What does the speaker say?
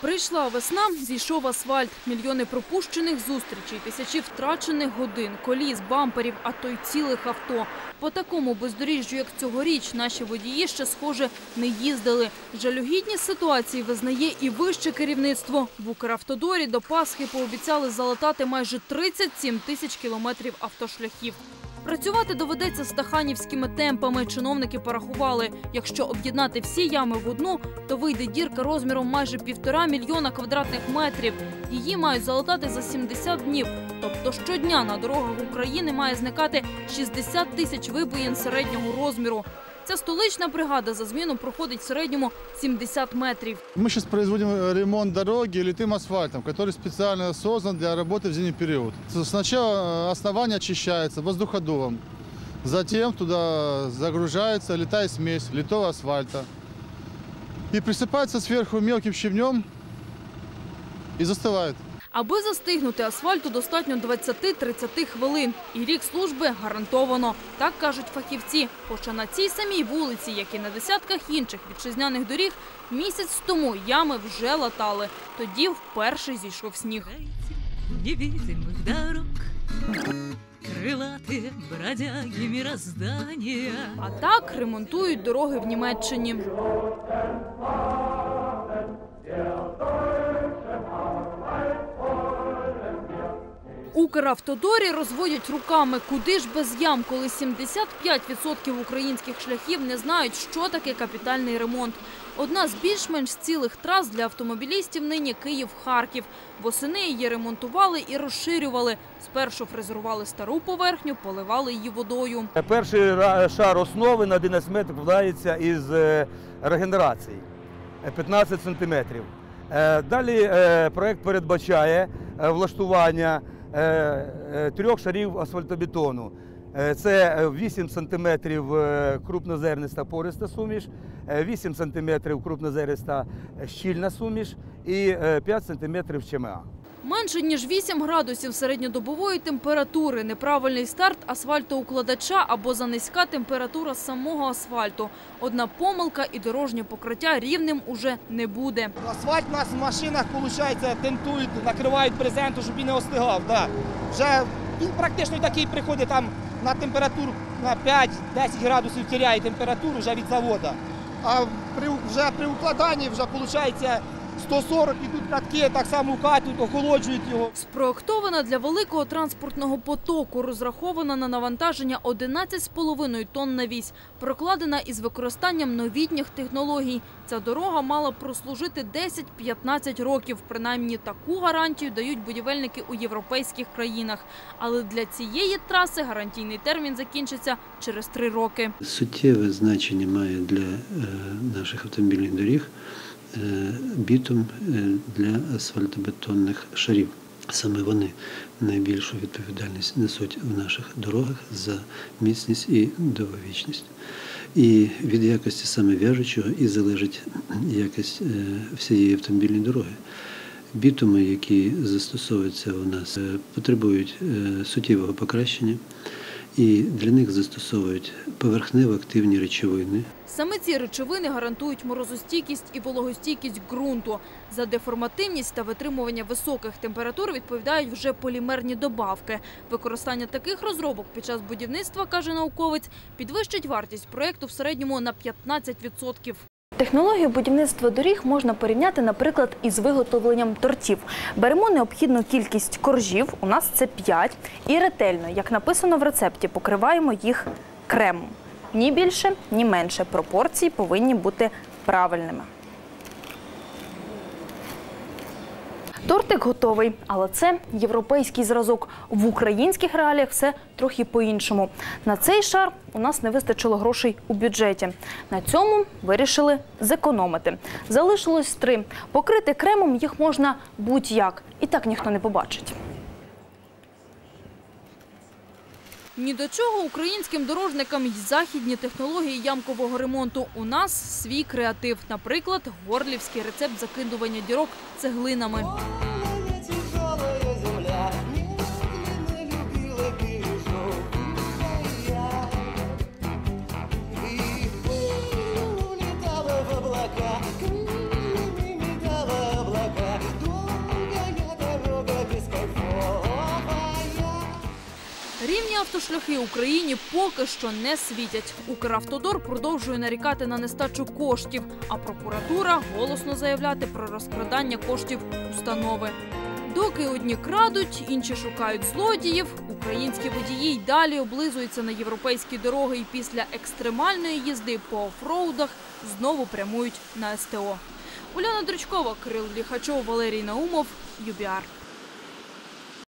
Прийшла весна, зійшов асфальт, мільйони пропущених зустрічей, тисячі втрачених годин, коліс, бамперів, а то й цілих авто. По такому бездоріжжю, як цьогоріч, наші водії ще, схоже, не їздили. Жалюгідні ситуації визнає і вище керівництво. В Укравтодорі до Пасхи пообіцяли залатати майже 37 тисяч кілометрів автошляхів. Працювати доведеться стаханівськими темпами. Чиновники порахували, якщо об'єднати всі ями в одну, то вийде дірка розміром майже півтора мільйона квадратних метрів. Її мають залатати за 70 днів. Тобто щодня на дорогах України має зникати 60 тисяч вибоїн середнього розміру. Ця столична бригада за зміну проходить в середньому 70 метрів. Мы сейчас производим э, ремонт дороги литым асфальтом, который специально создан для работы в зимний период. Сначала э, основание очищается воздуходувом, затем туда загружается литая смесь литого асфальта и присыпается сверху мелким щебнем и застывает. Аби застигнути асфальту, достатньо 20-30 хвилин. І рік служби гарантовано. Так кажуть фахівці. Хоча на цій самій вулиці, як і на десятках інших вітчизняних доріг, місяць тому ями вже латали. Тоді вперше зійшов сніг. невидимых дорог Крылатые бродяги мироздания А так ремонтують дороги в Німеччині. Укравтодорі розводять руками, куди ж без ям, коли 75% українських шляхів не знають, що таке капітальний ремонт. Одна з більш-менш цілих трас для автомобілістів нині Київ-Харків. Восени її ремонтували і розширювали. Спершу фрезерували стару поверхню, поливали її водою. Перший шар основи на 11 метрів вкладається із е, регенерації е, 15 сантиметрів. Е, Далі е, проект передбачає е, влаштування е, е, трьох шарів асфальтобетону. Е, Це е, 8 сантиметрів е, крупнозерниста пориста суміш, е, 8 см крупнозерниста щільна суміш і е, 5 см ЧМА. Менше ніж 8 градусів середньодобової температури, неправильний старт асфальтоукладача або занизька температура самого асфальту. Одна помилка і дорожнє покриття рівним уже не буде. Асфальт у нас в машинах, виходить, тентують, накривають брезенту, щоб він не остигав. Да. Вже він практично такий приходить там на температуру на 5-10 градусів тіряє температуру вже від заводу. А при, вже при укладанні вже виходить 140 ідуть катки, так само вкатують, охолоджують його. Спроектована для великого транспортного потоку, розрахована на навантаження 11,5 тонн на вісь, прокладена із використанням новітніх технологій. Ця дорога мала прослужити 10-15 років. Принаймні таку гарантію дають будівельники у європейських країнах. Але для цієї траси гарантійний термін закінчиться через три роки. Суттєве значення має для е, наших автомобільних доріг бітум е, для асфальтобетонних шарів. Саме вони найбільшу відповідальність несуть в наших дорогах за міцність і довговічність. І від якості саме в'яжучого і залежить якість е, всієї автомобільної дороги. Бітуми, які застосовуються у нас, е, потребують е, суттєвого покращення, і для них застосовують поверхнево-активні речовини. Саме ці речовини гарантують морозостійкість і вологостійкість ґрунту. За деформативність та витримування високих температур відповідають вже полімерні добавки. Використання таких розробок під час будівництва, каже науковець, підвищить вартість проєкту в середньому на 15%. Технологію будівництва доріг можна порівняти, наприклад, із виготовленням тортів. Беремо необхідну кількість коржів, у нас це 5, і ретельно, як написано в рецепті, покриваємо їх кремом. Ні більше, ні менше. Пропорції повинні бути правильними. Тортик готовий, але це європейський зразок. В українських реаліях все трохи по-іншому. На цей шар у нас не вистачило грошей у бюджеті. На цьому вирішили зекономити. Залишилось три. Покрити кремом їх можна будь-як. І так ніхто не побачить. Ні до чого українським дорожникам й західні технології ямкового ремонту. У нас свій креатив. Наприклад, горлівський рецепт закидування дірок цеглинами. Автошляхи Україні поки що не світять. Укравтодор продовжує нарікати на нестачу коштів, а прокуратура голосно заявляти про розкрадання коштів установи. Доки одні крадуть, інші шукають злодіїв, українські водії й далі облизуються на європейські дороги і після екстремальної їзди по офроудах знову прямують на СТО. Уляна Дрочкова, Кирил Ліхачов, Валерій Наумов, ЮБІАР.